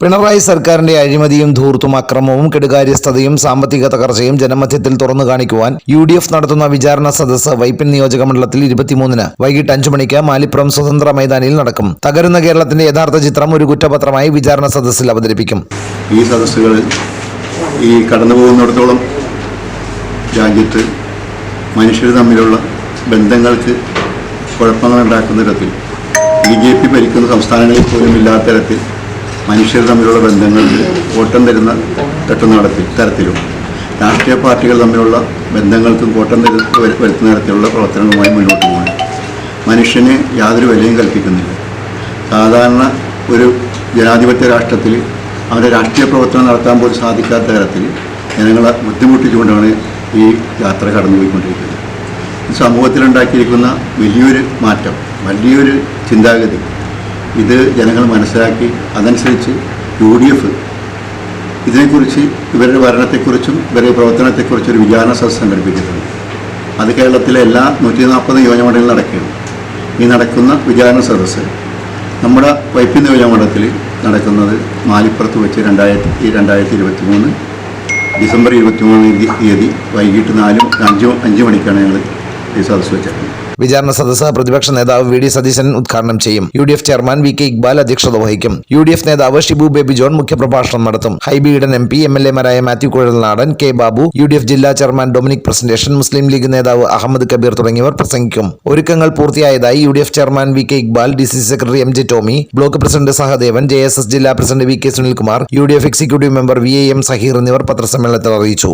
പിണറായി സർക്കാരിന്റെ അഴിമതിയും ധൂർത്തും അക്രമവും കെടുകാര്യസ്ഥതയും സാമ്പത്തിക തകർച്ചയും ജനമധ്യത്തിൽ തുറന്നു കാണിക്കുവാൻ യു ഡി എഫ് നടത്തുന്ന വിചാരണ സദസ്സ് വൈപ്പിൻ നിയോജക മണ്ഡലത്തിൽ ഇരുപത്തിമൂന്നിന് വൈകിട്ട് അഞ്ചു മണിക്ക് മാലിപ്പുറം സ്വതന്ത്ര മൈതാനിയിൽ നടക്കും. തകരുന്ന കേരളത്തിന്റെ യഥാർത്ഥ ചിത്രം ഒരു കുറ്റപത്രമായി വിചാരണ സദസ്സിൽ അവതരിപ്പിക്കും. ഈ സദസ്സുകളിൽ ഈ കടന്നു പോകുന്നിടത്തോളം രാജ്യത്ത് മനുഷ്യർ തമ്മിലുള്ള ബന്ധങ്ങൾക്ക് കുഴപ്പങ്ങളുണ്ടാക്കുന്ന തരത്തിൽ ബി ജെ പി ഭരിക്കുന്ന സംസ്ഥാനങ്ങളിൽ പോലും ഇല്ലാത്ത തരത്തിൽ മനുഷ്യർ തമ്മിലുള്ള ബന്ധങ്ങളിൽ കോട്ടം തരുന്ന തട്ടുന്ന തരത്തിലും. രാഷ്ട്രീയ പാർട്ടികൾ തമ്മിലുള്ള ബന്ധങ്ങൾക്കും കോട്ടം വരുത്തുന്ന തരത്തിലുള്ള പ്രവർത്തനങ്ങളുമായി മുന്നോട്ട് പോകുന്നു മനുഷ്യന് യാതൊരു വിലയും കൽപ്പിക്കുന്നില്ല. സാധാരണ ഒരു ജനാധിപത്യ രാഷ്ട്രത്തിൽ അവരുടെ രാഷ്ട്രീയ പ്രവർത്തനം നടത്താൻ പോലും സാധിക്കാത്ത തരത്തിൽ ജനങ്ങളെ ബുദ്ധിമുട്ടിച്ചുകൊണ്ടാണ് ഈ യാത്ര കടന്നുപോയിക്കൊണ്ടിരിക്കുന്നത്. സമൂഹത്തിലുണ്ടാക്കിയിരിക്കുന്ന വലിയൊരു മാറ്റം വലിയൊരു ചിന്താഗതി ഇത് ജനങ്ങൾ മനസ്സിലാക്കി അതനുസരിച്ച് യു ഡി എഫ് ഇതിനെക്കുറിച്ച് ഇവരുടെ ഭരണത്തെക്കുറിച്ചും ഇവരുടെ പ്രവർത്തനത്തെക്കുറിച്ചും ഒരു വിചാരണ സദസ് സംഘടിപ്പിച്ചിട്ടുണ്ട്. അത് കേരളത്തിലെ എല്ലാ നൂറ്റി നാൽപ്പത് നിയോജകമണ്ഡലങ്ങളിൽ നടക്കുകയാണ്. ഈ നടക്കുന്ന വിചാരണ സദസ്സ് നമ്മുടെ വൈപ്പിൻ നിയോജകമണ്ഡലത്തിൽ നടക്കുന്നത് മാലിപ്പുറത്ത് വെച്ച് രണ്ടായിരത്തി രണ്ടായിരത്തി ഇരുപത്തി മൂന്ന് ഡിസംബർ ഇരുപത്തി മൂന്ന് തീയതി വൈകിട്ട് നാലും അഞ്ചും അഞ്ച് മണിക്കാണ് ഞങ്ങൾ ഈ സദസ്സ് വെച്ചത് വിചാരണ സദസ്സ് പ്രതിപക്ഷ നേതാവ് വി ഡി സതീശൻ ഉദ്ഘാടനം ചെയ്യും. U D F chairman V K Iqbal അധ്യക്ഷത വഹിക്കും. യു ഡി എഫ് നേതാവ് ഷിബു ബേബി ജോൺ മുഖ്യപ്രഭാഷണം നടത്തും. Hibi Eden M P M L Mathew Kuzhalnadan K Babu U D F ജില്ലാ ചെയർമാൻ ഡൊമിനിക് പ്രസന്റേഷൻ മുസ്ലിം ലീഗ് നേതാവ് അഹമ്മദ് കബീർ തുടങ്ങിയവർ പ്രസംഗിക്കും. ഒരുക്കങ്ങൾ പൂർത്തിയായതായി U D F chairman V K Iqbal D C secretary M J Tomy block president Sahadevan J S S ജില്ലാ president V K Sunilkumar U D F executive member V A M Saheer എന്നിവർ പത്രസമ്മേളനത്തിൽ അറിയിച്ചു.